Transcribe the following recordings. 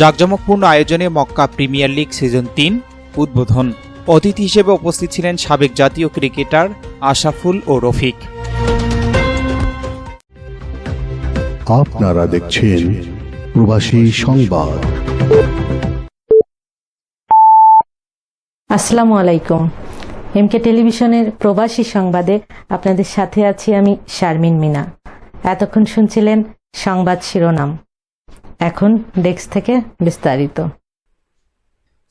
জাঁকজমকপূর্ণ আয়োজনে Mecca premier league season তিন উদ্বোধন। অতিথি হিসেবে উপস্থিত ছিলেন সাবেক জাতীয় ক্রিকেটার আশাফুল ও রফিক। আপনারা দেখছেন প্রবাসী সংবাদ। আসসালামু আলাইকুম। এমকে টেলিভিশনের প্রবাসী সংবাদে আপনাদের সাথে আছি আমি শারমিন মিনা। এতক্ষণ শুনছিলেন সংবাদ শিরোনাম। এখন ডেস্ক থেকে বিস্তারিত।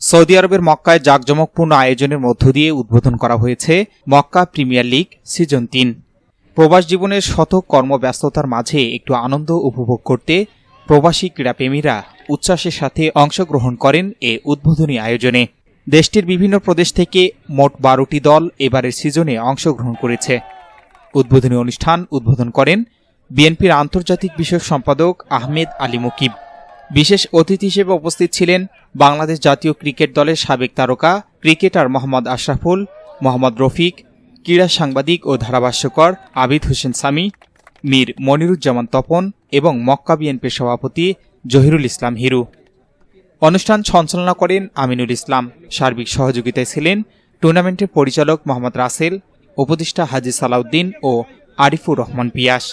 সৌদি আরবের মক্কায় জাঁকজমকপূর্ণ আয়োজনের মধ্য দিয়ে উদ্বোধন করা হয়েছে মক্কা প্রিমিয়ার লিগ সিজন তিন। প্রবাস জীবনের শত কর্মব্যস্ততার মাঝে একটু আনন্দ উপভোগ করতে প্রবাসী ক্রীড়াপ্রেমীরা উচ্ছ্বাসের সাথে অংশগ্রহণ করেন এ উদ্বোধনী আয়োজনে। দেশটির বিভিন্ন প্রদেশ থেকে মোট বারোটি দল এবারের সিজনে অংশগ্রহণ করেছে। উদ্বোধনী অনুষ্ঠান উদ্বোধন করেন বিএনপির আন্তর্জাতিক বিষয়ক সম্পাদক আহমেদ আলী মুকিব। বিশেষ অতিথি হিসেবে উপস্থিত ছিলেন বাংলাদেশ জাতীয় ক্রিকেট দলের সাবেক তারকা, ক্রিকেটার মোহাম্মদ আশরাফুল, মোহাম্মদ রফিক, ক্রীড়া সাংবাদিক ও ধারাভাষ্যকর আবিদ হোসেন সামি, মীর মনিরুজ্জামান তপন এবং মক্কা বিএনপির সভাপতি জহিরুল ইসলাম হিরু। অনুষ্ঠান সঞ্চালনা করেন আমিনুল ইসলাম। সার্বিক সহযোগিতায় ছিলেন টুর্নামেন্টের পরিচালক মোহাম্মদ রাসেল, উপদেষ্টা হাজি সালাউদ্দিন ও আরিফুর রহমান পিয়াস।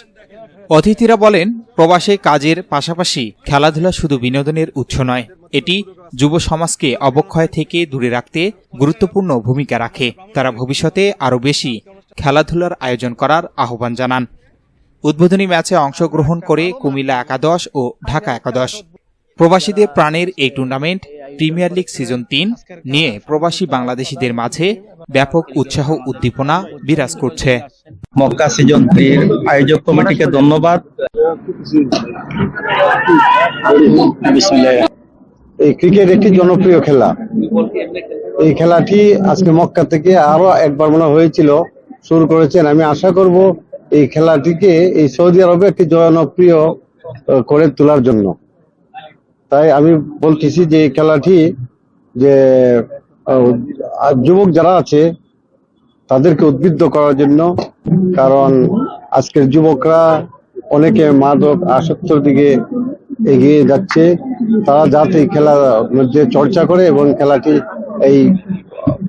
অতিথিরা বলেন, প্রবাসে কাজের পাশাপাশি খেলাধুলা শুধু বিনোদনের উৎস নয়, এটি যুব সমাজকে অবক্ষয় থেকে দূরে রাখতে গুরুত্বপূর্ণ ভূমিকা রাখে। তারা ভবিষ্যতে আরও বেশি খেলাধুলার আয়োজন করার আহ্বান জানান। উদ্বোধনী ম্যাচে অংশগ্রহণ করে কুমিল্লা একাদশ ও ঢাকা একাদশ। প্রবাসীদের প্রাণের এই টুর্নামেন্ট প্রিমিয়ার লিগ সিজন তিন নিয়ে প্রবাসী বাংলাদেশিদের মাঝে ব্যাপক উৎসাহ, উদ্দীপনা বিরাজ করছে। মক্কা সিজন থ্রির আয়োজক কমিটিকে ধন্যবাদ। এই ক্রিকেট একটি জনপ্রিয় খেলা। এই খেলাটি আজকে মক্কা থেকে আরও একবার মনে হয়েছিল, শুরু করেছেন। আমি আশা করব এই খেলাটিকে এই সৌদি আরবে একটি জনপ্রিয় করে তোলার জন্য। তাই আমি বলতেছি যে এই খেলাটি যে যুবক যারা আছে তাদেরকে উদ্বুদ্ধ করার জন্য, কারণ আজকের যুবকরা অনেকে মাদক আসক্তর দিকে এগিয়ে যাচ্ছে। তারা যাতে খেলার মধ্যে চর্চা করে এবং খেলাটি এই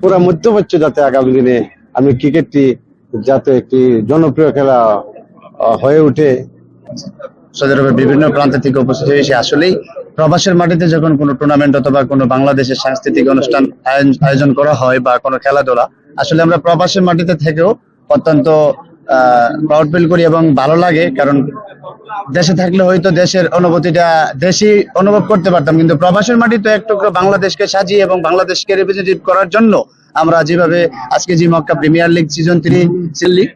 পুরা মধ্যপ্রাচ্য যাতে আগামী দিনে আমি ক্রিকেটটি যাতে একটি জনপ্রিয় খেলা হয়ে ওঠে। সৌদি বিভিন্ন প্রান্ত থেকে উপস্থিত হয়েছে আসলেই প্রবাসের মাটিতে যখন কোনো টুর্নামেন্ট অথবা কোনো বাংলাদেশের সাংস্কৃতিক অনুষ্ঠান আয়োজন করা হয় বা কোনো খেলাধুলা আসলে আমরা প্রবাসের মাটিতে থেকেও অত্যন্ত প্রাউড ফিল করি এবং ভালো লাগে, কারণ দেশে থাকলে হয়তো দেশের অনুভূতিটা দেশি অনুভব করতে পারতাম, কিন্তু প্রবাসের মাটিতে এক টুকরো বাংলাদেশকে সাজিয়ে এবং বাংলাদেশকে রিপ্রেজেন্টেটিভ করার জন্য আমরা যেভাবে আজকে জি Mecca premier league season three league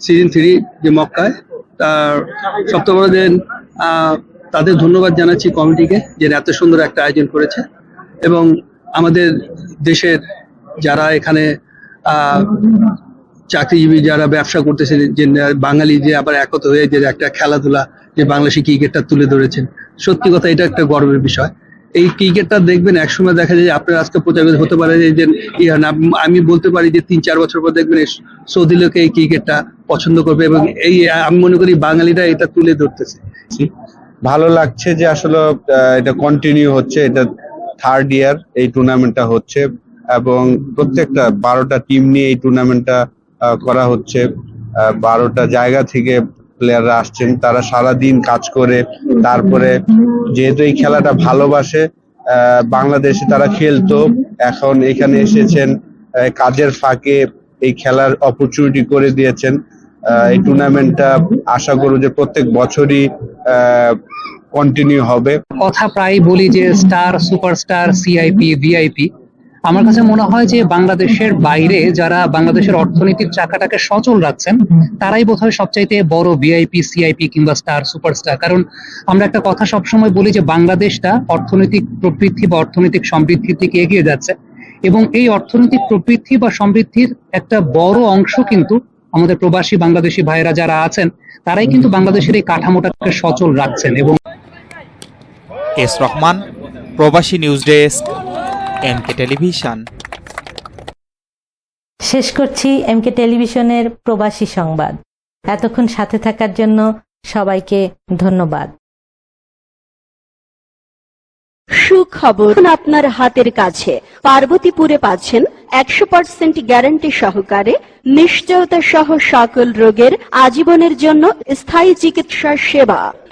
season three যে মক্কায়, তার সপ্তম দিন তাদের ধন্যবাদ জানাচ্ছি কমিটিকে যে এত সুন্দর একটা আয়োজন করেছে এবং আমাদের দেশের যারা এখানে চাকরিজীবী যারা ব্যবসা করতেছে, যে বাঙালি যে আবার একত হয়ে যে একটা খেলাধুলা, যে বাংলাদেশি ক্রিকেটটা তুলে ধরেছেন। সত্যি কথা, এটা একটা গর্বের বিষয়। এই ক্রিকেটটা দেখবেন, একসময় দেখা যায় আপনার আজকে প্রচারিত হতে পারে যে আমি বলতে পারি যে তিন, চার বছর পর দেখবেন সৌদি লোকে এই ক্রিকেটটা পছন্দ করবে এবং এই, আমি মনে করি বাঙালিরা এটা তুলে ধরতেছে। ভালো লাগছে যে আসলে এটা কন্টিনিউ হচ্ছে, এটা থার্ড ইয়ার এই টুর্নামেন্টটা হচ্ছে। এবং প্রত্যেকটা বারোটা টিম নিয়ে এই টুর্নামেন্টটা করা হচ্ছে। বারোটা জায়গা থেকে প্লেয়াররা আসছেন। তারা সারা দিন কাজ করে, তারপরে যেহেতু এই খেলাটা ভালোবাসে বাংলাদেশে তারা খেলতো। এখন এখানে এসেছেন কাজের ফাঁকে এই খেলার অপরচুনিটি করে দিয়েছেন। এই টুর্নামেন্টটা আশা করব যে প্রত্যেক বছরই কন্টিনিউ হবে। কথা প্রায় বলি যে স্টার সুপারস্টার সিআইপি ভিআইপি আমার কাছে মনে হয় যে বাংলাদেশের বাইরে যারা বাংলাদেশের অর্থনীতির চাকাটাকে সচল রাখছেন, তারাই বোধ বোধহয় সবচাইতে বড় ভিআইপি সিআইপি কিংবা স্টার সুপারস্টার কারণ আমরা একটা কথা সবসময় বলি যে বাংলাদেশটা অর্থনৈতিক প্রবৃদ্ধি বা অর্থনৈতিক সমৃদ্ধির দিকে এগিয়ে যাচ্ছে এবং এই অর্থনৈতিক প্রবৃদ্ধি বা সমৃদ্ধির একটা বড় অংশ কিন্তু আমাদের প্রবাসী বাংলাদেশি ভাইয়েরা যারা আছেন, তারাই কিন্তু বাংলাদেশের এই কাঠামোটাকে সচল রাখছেন এবং এস রহমান, প্রবাসী নিউজ ডেস্ক। MK television. শেষ করছি এমকে টেলিভিশনের প্রবাসী সংবাদ। এতক্ষণ সাথে থাকার জন্য সবাইকে ধন্যবাদ। সুখবর। আপনার হাতের কাছে। পার্বতীপুরে পাচ্ছেন একশো পার্সেন্ট গ্যারান্টি সহকারে নিশ্চয়তা সহ সকল রোগের আজীবনের জন্য স্থায়ী চিকিৎসা সেবা।